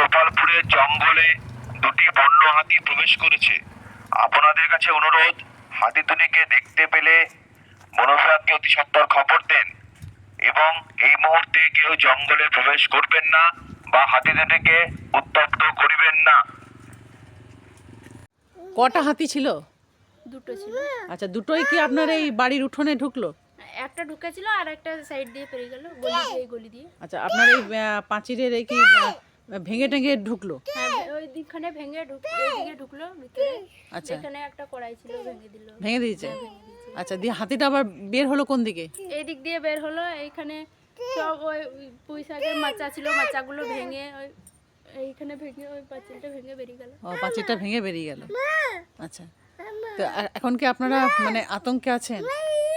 গোপালপুরের জঙ্গলে দুটি বন্য হাতি প্রবেশ করেছে। আপনাদের কাছে অনুরোধ হাতি দুটিকে দেখতে পেলে বন বিভাগকে অতি সত্বর খবর দেন এবং এই মুহূর্তে কেউ জঙ্গলে প্রবেশ করবেন না বা হাতি দুটিকে উত্তপ্ত করিবেন না। কটা হাতি ছিল? দুটো ছিল। আচ্ছা দুটোই কি আপনার এই বাড়ির উঠোনে ঢুকলো? একটা ঢুকেছিল আর একটা সাইড দিয়ে পেরিয়ে গেল গলি দিয়ে এই গলি দিয়ে। আচ্ছা আপনার এই আহ, পাঁচিলের এই কি ভেঙে টেঙে ঢুকলো? হ্যাঁ ওই দিকখানে ভেঙে ঢুকলো ভিতরে। আচ্ছা। এখানে একটা কড়াই ছিল ভেঙে দিল। ভেঙে দিয়েছে? আচ্ছা দিয়ে হাতিটা আবার বের হলো কোন দিকে? এই দিক দিয়ে বের হলো এইখানে সব ওই পুঁই শাকের মাচা ছিল মাচাগুলো ভেঙে ওই এইখানে ভেঙে ওই পাঁচিলটা ভেঙে বেরিয়ে গেল। ও পাঁচিলটা ভেঙে বেরিয়ে গেল। আচ্ছা। তো এখন কি আপনারা মানে আতঙ্কে আছেন?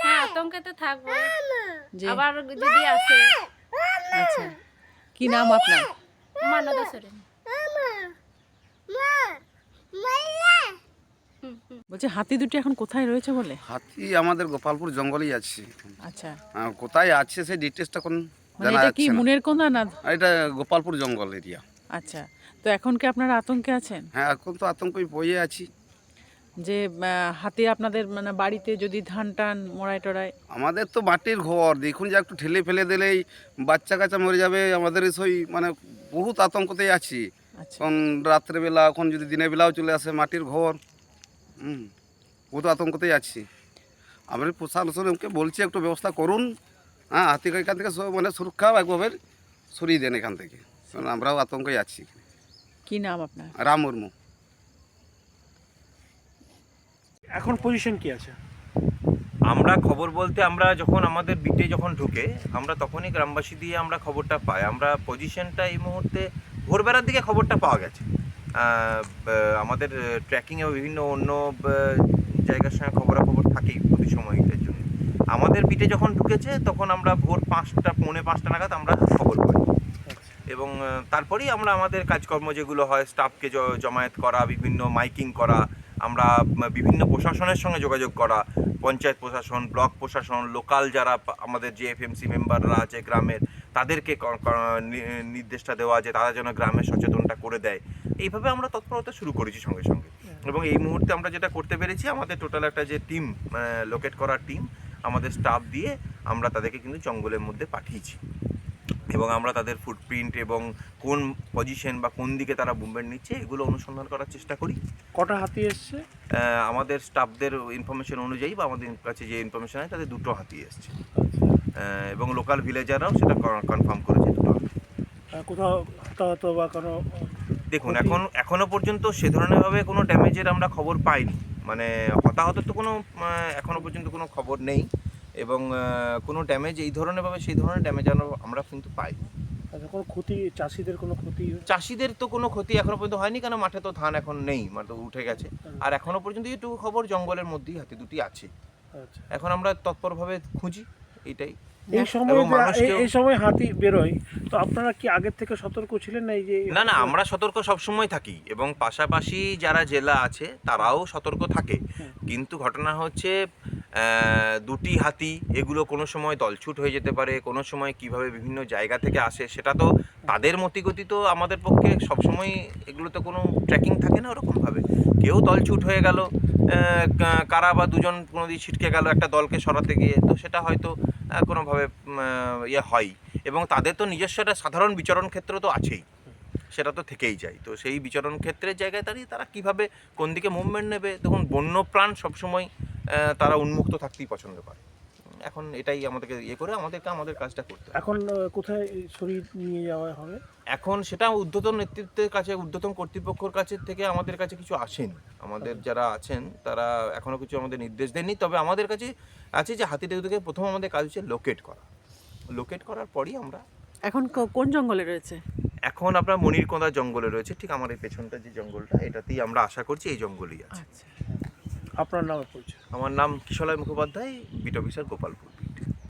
হ্যাঁ আতঙ্কে তো থাকব। আবার যদি আসে। আচ্ছা। কি নাম আপনার? সরেন হুম বলছে হাতি দুটি এখন কোথায় রয়েছে বলে? হাতি আমাদের গোপালপুর জঙ্গলেই আছে। আচ্ছা। কোথায় আছে সেই ডিটেলসটা কোন মানে জানা এটা কি মুনের কোনা না? এটা গোপালপুর জঙ্গল এরিয়া আচ্ছা। তো এখন কি আপনারা আতঙ্কে আছেন? হ্যাঁ এখন তো আতঙ্কই বইয়ে আছি। যে হাতি আপনাদের মানে বাড়িতে যদি ধান টান মড়াই টড়াই? আমাদের তো মাটির ঘর। দেখুন যে একটু ঠেলে ফেলে দিলেই বাচ্চা কাচ্চা মরে যাবে। আমাদের সেই মানে বহুত আতঙ্কতেই আছি। আচ্ছা। এখন রাত্রেবেলা এখন যদি দিনের বেলাও চলে আসে মাটির ঘর হুম বহুত আতঙ্কতেই আছি। আমরা প্রশাসনকে বলছি একটু ব্যবস্থা করুন। হ্যাঁ হাতিকে এখান থেকে সব মানে সুরক্ষা একভাবে সরিয়ে দেন এখান থেকে। কারণ আমরাও আতঙ্কে আছি। কি নাম আপনার? রাম মুর্মু। এখন পজিশন কি আছে? আমরা খবর বলতে আমরা যখন আমাদের বিটে যখন ঢুকে, আমরা তখনই গ্রামবাসী দিয়ে আমরা খবরটা পাই। আমরা পজিশনটা এই মুহূর্তে ভোরবেলার দিকে খবরটা পাওয়া গেছে। আমাদের ট্র্যাকিংয়ে বিভিন্ন অন্য জায়গার সঙ্গে খবরাখবর থাকেই প্রতি সময় এটার জন্য। আমাদের বিটে যখন ঢুকেছে, তখন আমরা ভোর পাঁচটা, পৌনে পাঁচটা নাগাদ আমরা খবর পাই। এবং তারপরেই আমরা আমাদের কাজকর্ম যেগুলো হয় স্টাফকে জমায়েত করা, বিভিন্ন মাইকিং করা আমরা বিভিন্ন প্রশাসনের সঙ্গে যোগাযোগ করা পঞ্চায়েত প্রশাসন ব্লক প্রশাসন লোকাল যারা আমাদের যে এফ এফএমসি মেম্বাররা আছে গ্রামের তাদেরকে নির্দেশটা দেওয়া যে তারা যেন গ্রামের সচেতনটা করে দেয়। এইভাবে আমরা তৎপরতা শুরু করেছি সঙ্গে সঙ্গে। এবং এই মুহূর্তে আমরা যেটা করতে পেরেছি আমাদের টোটাল একটা যে টিম লোকেট করার টিম আমাদের স্টাফ দিয়ে আমরা তাদেরকে কিন্তু জঙ্গলের মধ্যে পাঠিয়েছি। এবং আমরা তাদের ফুটপ্রিন্ট এবং কোন পজিশন বা কোন দিকে তারা মুভমেন্ট নিচ্ছে এগুলো অনুসন্ধান করার চেষ্টা করি। কটা হাতি এসছে? আমাদের স্টাফদের ইনফরমেশন অনুযায়ী বা আমাদের কাছে যে ইনফরমেশন আছে তাদের দুটো হাতি এসছে। এবং লোকাল ভিলেজাররাও সেটা কনফার্ম করেছে দুটো হাতি। কোথাও হতাহত বা কোনো দেখুন এখন এখনও পর্যন্ত সে ধরনেরভাবে কোনো ড্যামেজের আমরা খবর পাইনি। মানে হতাহতের তো কোনো আহ, এখনও পর্যন্ত কোনো খবর নেই। এবং কোনো ড্যামেজ এই ধরনের ধরনেরভাবে সেই ধরনের ড্যামেজ আমরা কিন্তু পাই। আচ্ছা, কোনো ক্ষতি চাষিদের কোনো ক্ষতি চাষিদের তো কোনো ক্ষতি এখনও পর্যন্ত হয়নি কেন মাঠে তো ধান এখন নেই মাঠে উঠে গেছে। আর এখনও পর্যন্ত যেটুকু খবর জঙ্গলের মধ্যেই হাতি দুটি আছে। আচ্ছা। এখন আমরা তৎপরভাবে খুঁজি এটাই। এই সময় এই- সময় হাতি বেরোয় তো আপনারা কি আগের থেকে সতর্ক ছিলেন না এই যে না না আমরা সতর্ক সবসময় থাকি এবং পাশাপাশি যারা জেলা আছে তারাও সতর্ক থাকে। কিন্তু ঘটনা হচ্ছে দুটি হাতি, এগুলো কোনো সময় দলছুট হয়ে যেতে পারে, কোনো সময় কীভাবে বিভিন্ন জায়গা থেকে আসে, সেটা তো তাদের মতিগতি তো আমাদের পক্ষে সবসময় এগুলো তো কোনো ট্র্যাকিং থাকে না ওরকমভাবে। কেউ দলছুট হয়ে গেল কারা বা দুজন কোনো দিন ছিটকে গেল একটা দলকে সরাতে গিয়ে, তো সেটা হয়তো কোনোভাবে ইয়ে হয়। এবং তাদের তো নিজস্ব একটা সাধারণ বিচরণ ক্ষেত্র তো আছেই, সেটা তো থেকেই যায়। তো সেই বিচরণ ক্ষেত্রের জায়গায় দাঁড়িয়ে তারা কীভাবে, কোন দিকে মুভমেন্ট নেবে, দেখুন, বন্যপ্রাণ সবসময় তারা উন্মুক্ত থাকতেই পছন্দ করে। এখন এটাই আমাদেরকে ইয়ে করে আমাদেরকে আমাদের কাজটা করতে এখন কোথায় শরীর নিয়ে যাওয়া হবে? এখন সেটা ঊর্ধ্বতন নেতৃত্বের কাছে ঊর্ধ্বতন কর্তৃপক্ষের কাছে থেকে আমাদের কাছে কিছু আসেনি। আমাদের যারা আছেন তারা এখনও কিছু আমাদের নির্দেশ দেননি। তবে আমাদের কাছে আছে যে হাতিদেরকে প্রথম আমাদের কাজ হচ্ছে লোকেট করা। লোকেট করার পরই আমরা এখন কোন জঙ্গলে রয়েছে? এখন আপনার মনিরকোঁদা জঙ্গলে রয়েছে। ঠিক আমার এই পেছনটা যে জঙ্গলটা এটাতেই আমরা আশা করছি এই জঙ্গলেই আছে। আচ্ছা। আপনার নামে পরিচয় আমার নাম কিশলয় মুখোপাধ্যায় বিট অফিসার গোপালপুর।